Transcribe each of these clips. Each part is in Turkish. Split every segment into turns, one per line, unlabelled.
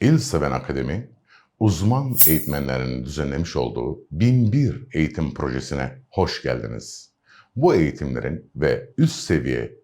İl Seven Akademi, uzman eğitmenlerinin düzenlemiş olduğu 1001 eğitim projesine hoş geldiniz. Bu eğitimlerin ve üst seviye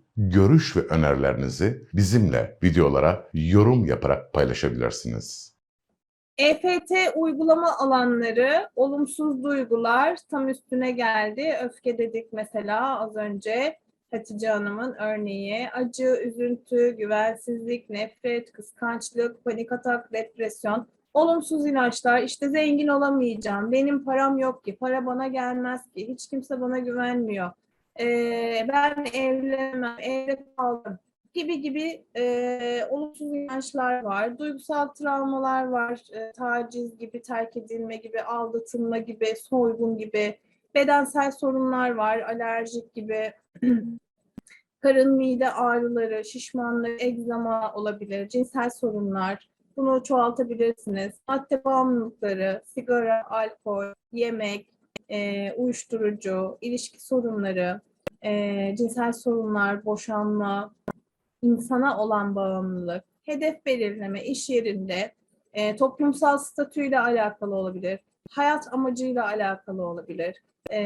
görüş ve önerilerinizi bizimle videolara yorum yaparak paylaşabilirsiniz.
EFT uygulama alanları, olumsuz duygular tam üstüne geldi. Öfke dedik mesela az önce Hatice Hanım'ın örneği. Acı, üzüntü, güvensizlik, nefret, kıskançlık, panik atak, depresyon. Olumsuz inançlar, işte zengin olamayacağım, benim param yok ki, para bana gelmez ki, hiç kimse bana güvenmiyor. Ee, ben evlenemem, evde kaldım gibi gibi e, olumsuz inançlar var. Duygusal travmalar var. E, taciz gibi, terk edilme gibi, aldatılma gibi, soygun gibi. Bedensel sorunlar var. Alerjik gibi. Karın mide ağrıları, şişmanlık, egzama olabilir. Cinsel sorunlar. Bunu çoğaltabilirsiniz. Madde bağımlılıkları, sigara, alkol, yemek, e, uyuşturucu, ilişki sorunları, e, cinsel sorunlar, boşanma, insana olan bağımlılık, hedef belirleme iş yerinde e, toplumsal statüyle alakalı olabilir, hayat amacıyla alakalı olabilir, e,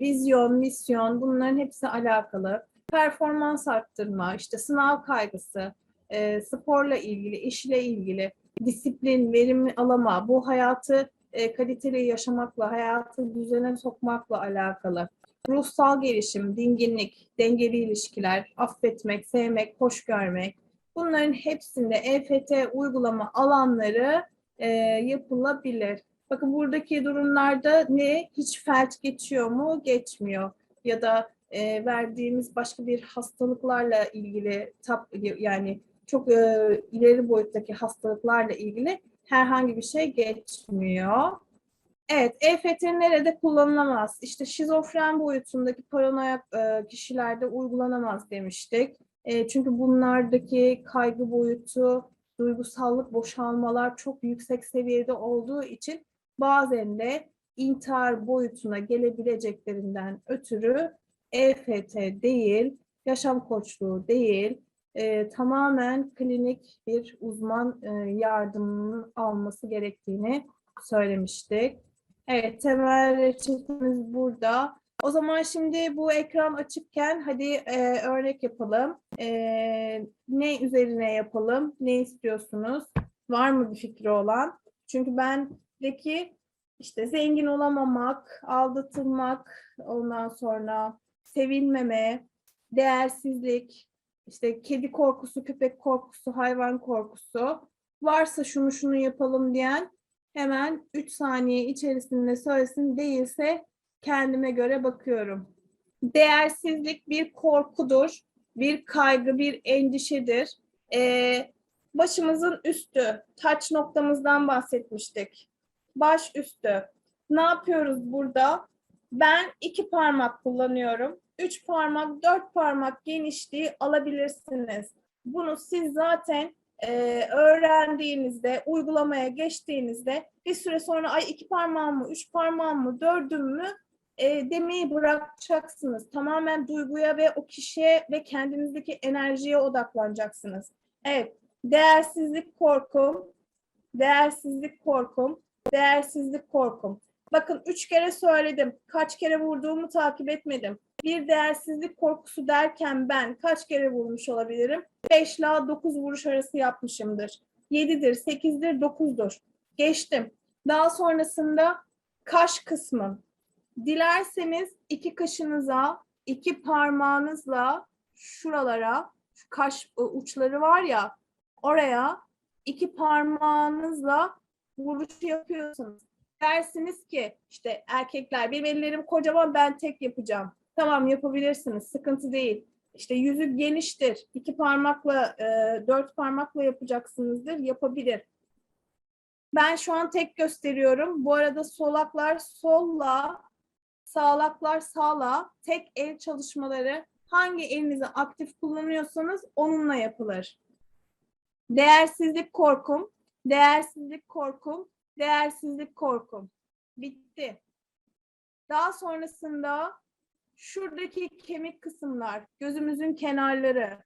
vizyon, misyon bunların hepsi alakalı. Performans arttırma, işte sınav kaygısı, e, sporla ilgili, işle ilgili, disiplin, verim alama, bu hayatı e, kaliteli yaşamakla, hayatı düzene sokmakla alakalı ruhsal gelişim, dinginlik, dengeli ilişkiler, affetmek, sevmek, hoş görmek. Bunların hepsinde EFT uygulama alanları e, yapılabilir. Bakın buradaki durumlarda ne hiç felç geçiyor mu? Geçmiyor. Ya da e, verdiğimiz başka bir hastalıklarla ilgili tap, yani çok e, ileri boyuttaki hastalıklarla ilgili herhangi bir şey geçmiyor. Evet, EFT nerede kullanılamaz? İşte şizofren boyutundaki paranoyak e, kişilerde uygulanamaz demiştik. E, çünkü bunlardaki kaygı boyutu, duygusallık, boşalmalar çok yüksek seviyede olduğu için bazen de intihar boyutuna gelebileceklerinden ötürü EFT değil, yaşam koçluğu değil, e, tamamen klinik bir uzman e, yardımının alması gerektiğini söylemiştik. Evet, temel reçetemiz burada. O zaman şimdi bu ekran açıkken hadi e, örnek yapalım. E, ne üzerine yapalım? Ne istiyorsunuz? Var mı bir fikri olan? Çünkü bendeki işte zengin olamamak, aldatılmak, ondan sonra sevilmeme, değersizlik, işte kedi korkusu, köpek korkusu, hayvan korkusu. Varsa şunu şunu yapalım diyen hemen 3 saniye içerisinde söylesin değilse kendime göre bakıyorum. Değersizlik bir korkudur, bir kaygı, bir endişedir. Ee, başımızın üstü, taç noktamızdan bahsetmiştik. Baş üstü. Ne yapıyoruz burada? Ben iki parmak kullanıyorum. Üç parmak, dört parmak genişliği alabilirsiniz. Bunu siz zaten e, öğrendiğinizde, uygulamaya geçtiğinizde bir süre sonra ay iki parmağım mı, üç parmağım mı, dördüm mü e, demeyi bırakacaksınız. Tamamen duyguya ve o kişiye ve kendinizdeki enerjiye odaklanacaksınız. Evet, değersizlik korkum, değersizlik korkum, değersizlik korkum. Bakın üç kere söyledim. Kaç kere vurduğumu takip etmedim. Bir değersizlik korkusu derken ben kaç kere vurmuş olabilirim? 5 ile 9 vuruş arası yapmışımdır. 7'dir, 8'dir, 9'dur. Geçtim. Daha sonrasında kaş kısmı. Dilerseniz iki kaşınıza, iki parmağınızla şuralara, şu kaş ı, uçları var ya, oraya iki parmağınızla vuruş yapıyorsunuz. Dersiniz ki işte erkekler benim ellerim kocaman ben tek yapacağım. Tamam yapabilirsiniz sıkıntı değil. İşte yüzü geniştir. iki parmakla, e, dört parmakla yapacaksınızdır. Yapabilir. Ben şu an tek gösteriyorum. Bu arada solaklar solla, sağlaklar sağla. Tek el çalışmaları hangi elinizi aktif kullanıyorsanız onunla yapılır. Değersizlik korkum, değersizlik korkum, değersizlik korkum. Bitti. Daha sonrasında şuradaki kemik kısımlar, gözümüzün kenarları.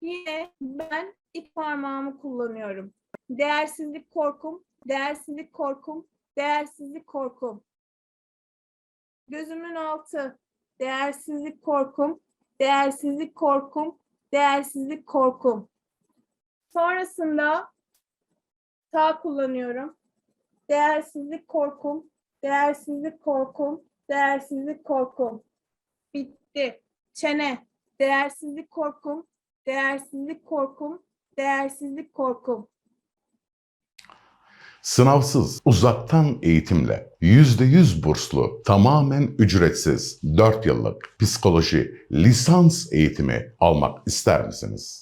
Yine ben ilk parmağımı kullanıyorum. Değersizlik korkum, değersizlik korkum, değersizlik korkum. Gözümün altı, değersizlik korkum, değersizlik korkum, değersizlik korkum. Sonrasında sağ kullanıyorum. Değersizlik korkum, değersizlik korkum, değersizlik korkum. Bitti. Çene, değersizlik korkum, değersizlik korkum, değersizlik korkum.
Sınavsız, uzaktan eğitimle %100 burslu, tamamen ücretsiz 4 yıllık psikoloji lisans eğitimi almak ister misiniz?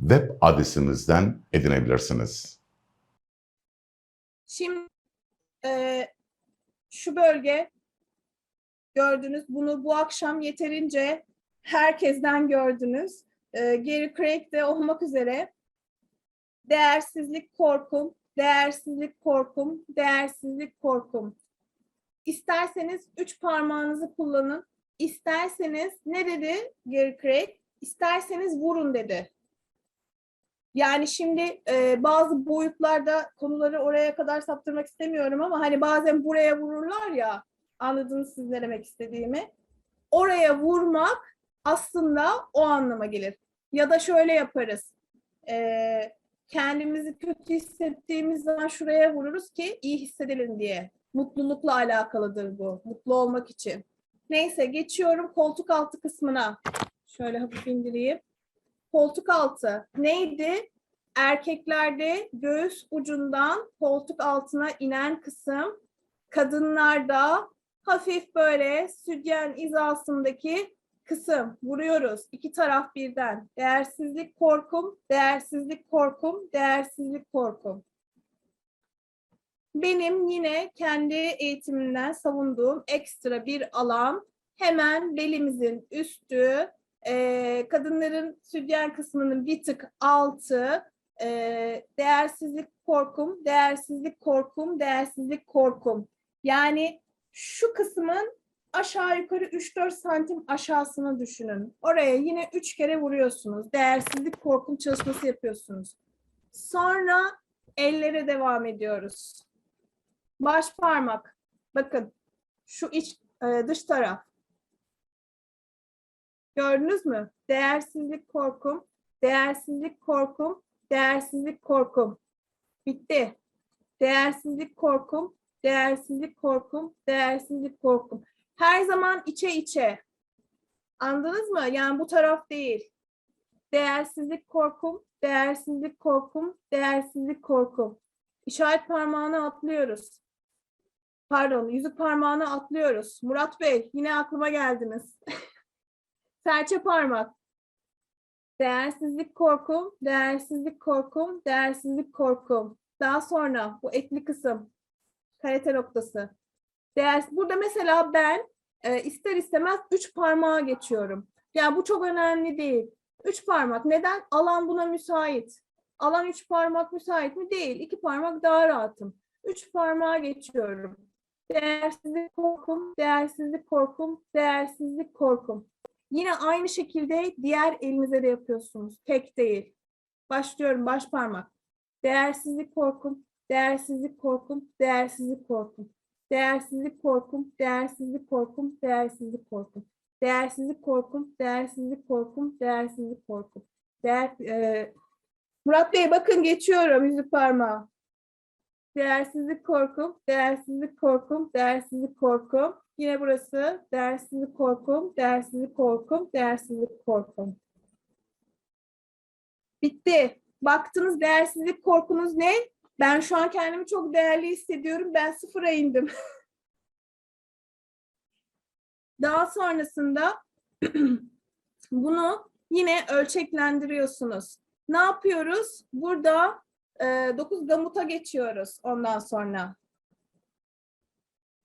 web adresimizden edinebilirsiniz.
Şimdi eee, şu bölge gördünüz. Bunu bu akşam yeterince herkesten gördünüz. Eee Gary Craig de olmak üzere değersizlik korkum, değersizlik korkum, değersizlik korkum. İsterseniz üç parmağınızı kullanın. İsterseniz ne dedi Gary Craig? İsterseniz vurun dedi. Yani şimdi e, bazı boyutlarda konuları oraya kadar saptırmak istemiyorum ama hani bazen buraya vururlar ya anladınız siz ne demek istediğimi. Oraya vurmak aslında o anlama gelir. Ya da şöyle yaparız. E, kendimizi kötü hissettiğimiz zaman şuraya vururuz ki iyi hissedelim diye. Mutlulukla alakalıdır bu. Mutlu olmak için. Neyse geçiyorum koltuk altı kısmına. Şöyle hafif indireyim koltuk altı neydi? Erkeklerde göğüs ucundan koltuk altına inen kısım, kadınlarda hafif böyle sütyen hizasındaki kısım vuruyoruz. İki taraf birden. Değersizlik korkum, değersizlik korkum, değersizlik korkum. Benim yine kendi eğitimimden savunduğum ekstra bir alan hemen belimizin üstü, e, kadınların sütyen kısmının bir tık altı e, değersizlik korkum, değersizlik korkum, değersizlik korkum. Yani şu kısmın aşağı yukarı 3-4 santim aşağısını düşünün. Oraya yine 3 kere vuruyorsunuz. Değersizlik korkum çalışması yapıyorsunuz. Sonra ellere devam ediyoruz. Baş parmak. Bakın şu iç dış taraf. Gördünüz mü? Değersizlik korkum, değersizlik korkum, değersizlik korkum. Bitti. Değersizlik korkum, değersizlik korkum, değersizlik korkum. Her zaman içe içe. Anladınız mı? Yani bu taraf değil. Değersizlik korkum, değersizlik korkum, değersizlik korkum. İşaret parmağını atlıyoruz. Pardon, yüzük parmağını atlıyoruz. Murat Bey, yine aklıma geldiniz. Serçe parmak. Değersizlik korkum, değersizlik korkum, değersizlik korkum. Daha sonra bu etli kısım. Karate noktası. Değer, burada mesela ben e, ister istemez üç parmağa geçiyorum. Yani bu çok önemli değil. Üç parmak. Neden? Alan buna müsait. Alan üç parmak müsait mi? Değil. İki parmak daha rahatım. Üç parmağa geçiyorum. Değersizlik korkum, değersizlik korkum, değersizlik korkum. Yine aynı şekilde diğer elinize de yapıyorsunuz. Tek değil. Başlıyorum baş parmak. Değersizlik korkum, değersizlik korkum, değersizlik korkum. Değersizlik korkum, değersizlik korkum, değersizlik korkum. Değersizlik korkum, değersizlik korkum, değersizlik korkum. Değer, e, Murat Bey bakın geçiyorum yüzük parmağı. Değersizlik korkum, değersizlik korkum, değersizlik korkum. Yine burası değersizlik korkum, değersizlik korkum, değersizlik korkum. Bitti. Baktınız değersizlik korkunuz ne? Ben şu an kendimi çok değerli hissediyorum. Ben sıfıra indim. Daha sonrasında bunu yine ölçeklendiriyorsunuz. Ne yapıyoruz? Burada 9 gamuta geçiyoruz ondan sonra.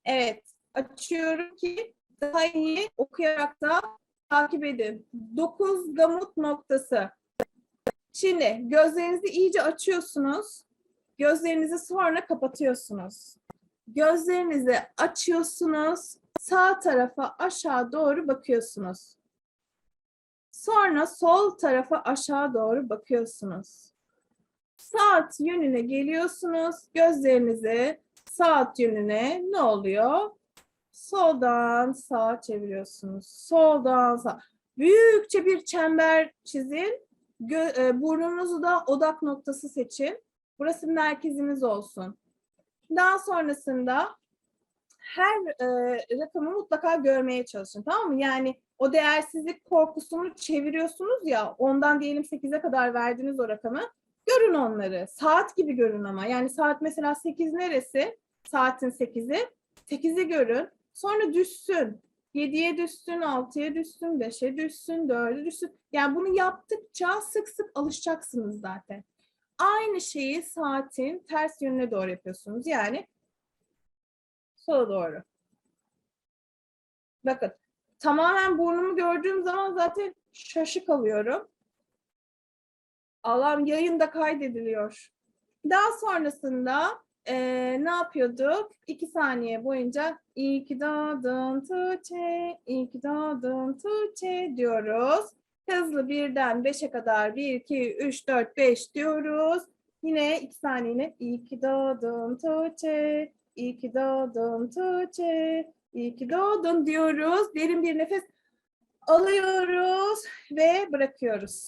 Evet, açıyorum ki daha iyi okuyarak da takip edin. 9 gamut noktası. Şimdi gözlerinizi iyice açıyorsunuz. Gözlerinizi sonra kapatıyorsunuz. Gözlerinizi açıyorsunuz. Sağ tarafa aşağı doğru bakıyorsunuz. Sonra sol tarafa aşağı doğru bakıyorsunuz. Saat yönüne geliyorsunuz. Gözlerinizi saat yönüne ne oluyor? Soldan sağa çeviriyorsunuz. Soldan sağa. Büyükçe bir çember çizin. Gö- e, burnunuzu da odak noktası seçin. Burası merkeziniz olsun. Daha sonrasında her e, rakamı mutlaka görmeye çalışın. Tamam mı? Yani o değersizlik korkusunu çeviriyorsunuz ya ondan diyelim 8'e kadar verdiniz o rakamı. Görün onları. Saat gibi görün ama. Yani saat mesela 8 neresi? Saatin 8'i. 8'i görün. Sonra düşsün. 7'ye düşsün, 6'ya düşsün, 5'e düşsün, 4'e düşsün. Yani bunu yaptıkça sık sık alışacaksınız zaten. Aynı şeyi saatin ters yönüne doğru yapıyorsunuz. Yani sola doğru. Bakın tamamen burnumu gördüğüm zaman zaten şaşı kalıyorum. Allah'ım yayında kaydediliyor. Daha sonrasında eee, ne yapıyorduk? İki saniye boyunca iyi ki doğdun Tuğçe, iyi ki doğdun Tuğçe diyoruz. Hızlı birden beşe kadar bir, iki, üç, dört, beş diyoruz. Yine iki saniye iyi ki doğdun Tuğçe, iyi ki doğdun Tuğçe, iyi ki doğdun diyoruz. Derin bir nefes alıyoruz ve bırakıyoruz.